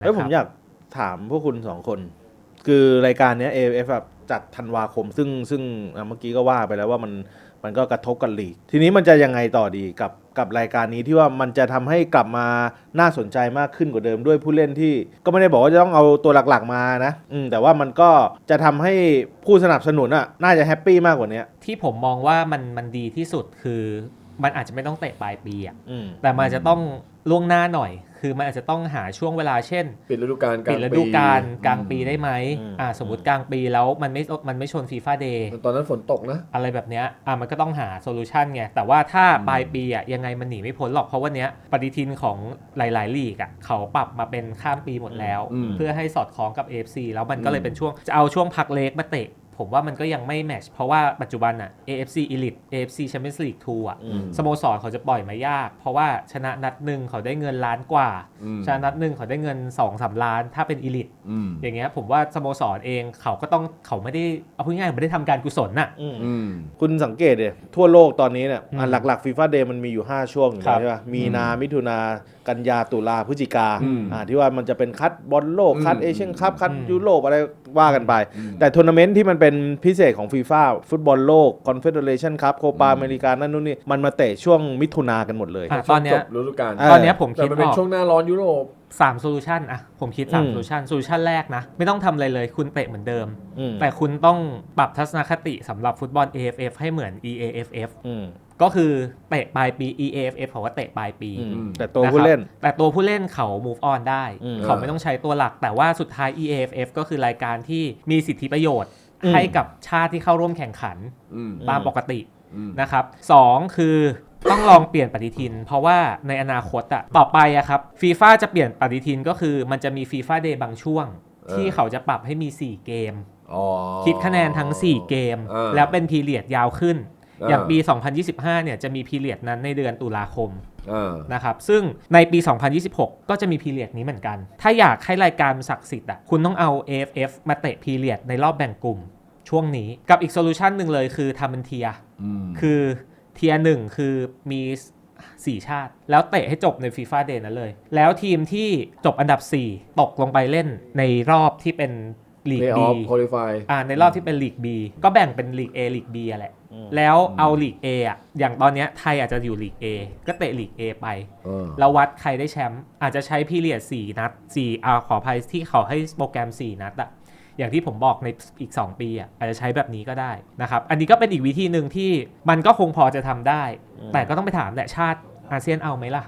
เอ้ยผมอยากถามพวกคุณสองคน คือรายการเนี้ย AFF แบบจัดธันวาคมซึ่งซึ่งอะเมื่อกี้ก็ว่าไปแล้วว่ามันมันก็กระทบกับลีก ทีนี้มันจะยังไงต่อดีกับกับรายการนี้ที่ว่ามันจะทำให้กลับมาน่าสนใจมากขึ้นกว่าเดิมด้วยผู้เล่นที่ ก็ไม่ได้บอกว่าจะต้องเอาตัวหลักๆมานะอืมแต่ว่ามันก็จะทำให้ผู้สนับสนุนอะน่าจะแฮปปี้มากกว่านี้ที่ผมมองว่ามันมันดีที่สุดคือ มันอาจจะไม่ต้องเตะปลายปีอะ อืม แต่มันจะต้อง ล่วงหน้าหน่อย คือมันอาจจะต้องหาช่วงเวลาเช่น ปิดฤดูกาลกลาปิงดฤดูกาลกลางปีอืมได้ไหมอืม อ่าสมมติกลางปีแล้วมันไม่มันไม่ชนฟีฟ่าเดย์ ตอนนั้นฝนตกนะ อะไรแบบเนี้ยอะมันก็ต้องหาโซลูชันไง แต่ว่าถ้าปลายปีอะยังไงมันหนีไม่พ้นหรอก เพราะวันเนี้ยปฏิทินของหลาย ๆ ลีกอะเขาปรับมาเป็นข้ามปีหมดแล้ว อืมเพื่อให้สอดคล้องกับ AFC แล้วมันก็เลยอืมเป็นช่วง จะเอาช่วงพักเล็กมาเตะ ผมว่ามันก็ยังไม่แมทช์เพราะว่าปัจจุบันอะ AFC Elite AFC Champions League 2อะอืมสโมสรเขาจะปล่อยมายาก เพราะว่าชนะนัดหนึ่งเขาได้เงินล้านกว่าอืมชนะนัดหนึ่งเขาได้เงิน2อสล้าน ถ้าเป็น Elite อืมอย่างเงี้ยผมว่าสโมสรเองเขาก็ต้องเขาไม่ได้เอาพูดง่ายๆไม่ได้ทำการกุศลน่ะอืมอืมคุณสังเกตดิทั่วโลกตอนนี้เนี่ยอืมอะหลักๆฟีฟ่าเดย์มันมีอยู่ 5 ช่วงอยู่ครัแล้วบใช่ป่ะมีนามิถุนากันยาตุลาพฤศจิกาอืมอ่าที่ว่ามันจะเป็นคัดบอลโลกคัดอืมเอเชียนคัพคัดอืมยุโรปอะไร ว่ากันไปอืมแต่ทัวร์นาเมนต์ที่มันเป็นพิเศษของฟีฟ่าฟุตบอลโลกคอนเฟเดเรชันคัพโคปาอืมอเมริกานั่นนู่นนี่ มันมาเตะช่วงมิถุนากันหมดเลย อะตอนเนี้จยบฤดูกาลเออตอนเนี้ยผมแต่คิดมันอเป็นอกช่วงหน้าร้อนยุโรป สามโซลูชันอะผมคิดสามอืม โซลูชันโซลูชันแรกนะ ไม่ต้องทำอะไรเลยคุณเตะเหมือนเดิม อืมแต่คุณต้องปรับทัศนคติสำหรับฟุตบอล AFF ให้เหมือน EAFF อืม ก็คือเตะปลายปี EAFF เขาว่าเตะปลายปีอืมอืมแต่ตัวผู้เล่นนะครับแต่ตัวผู้เล่นเขา move on ได้อืมเขาไม่ต้องใช้ตัวหลัก แต่ว่าสุดท้าย EAFF ก็คือรายการที่มีสิทธิประโยชน์อืมให้กับชาติที่เข้าร่วมแข่งขันอืมตามปกติอืมนะครับสองคือต้องลองเปลี่ยนปฏิทิน เพราะว่าในอนาคตอะต่อไปอะครับฟีฟ่าจะเปลี่ยนปฏิทินก็คือมันจะมีฟีฟ่าเดย์บางช่วง ที่เขาจะปรับให้มี 4 เกมอ๋อคิดคะแนนทั้ง 4 เกมอ่าแล้วเป็นพีเรียดยาวขึ้น อ่าอย่างปี 2025 เนี่ยจะมีพีเรียดนั้นในเดือนตุลาคมอ่านะครับ ซึ่งในปี 2026 ก็จะมีพีเรียดนี้เหมือนกัน ถ้าอยากให้รายการศักดิ์สิทธิ์อะคุณต้องเอา AFF มาเตะพีเรียดในรอบแบ่งกลุ่มช่วงนี้กับอีกโซลูชันหนึ่งเลยคือทำเป็นเทียอืมคือเทียหนึ่งคือมี4ชาติ แล้วเตะให้จบในฟีฟ่าเดย์นั้นเลย แล้วทีมที่จบอันดับ 4 ตกลงไปเล่นในรอบที่เป็น ลีกเพย์อ B อฟคุริฟายอ่าในรอบที่เป็นลีก B ก็แบ่งเป็นลีก A ลีก B อะแหละอืมแล้วเอาลีก A อะอย่างตอนเนี้ยไทยอาจจะอยู่ลีก A ก็เตะลีก A ไปแล้ววัดใครได้แชมป์อาจจะใช้พีเรียด4นัด4อ่าขออภัยที่เขาให้โปรแกรม 4 นัดอะอย่างที่ผมบอกในอีก 2 ปีอะอาจจะใช้แบบนี้ก็ได้นะครับอันนี้ก็เป็นอีกวิธีหนึ่งที่มันก็คงพอจะทำได้อืมแต่ก็ต้องไปถามแหละชาติอาเซียนเอาไหมล่ะ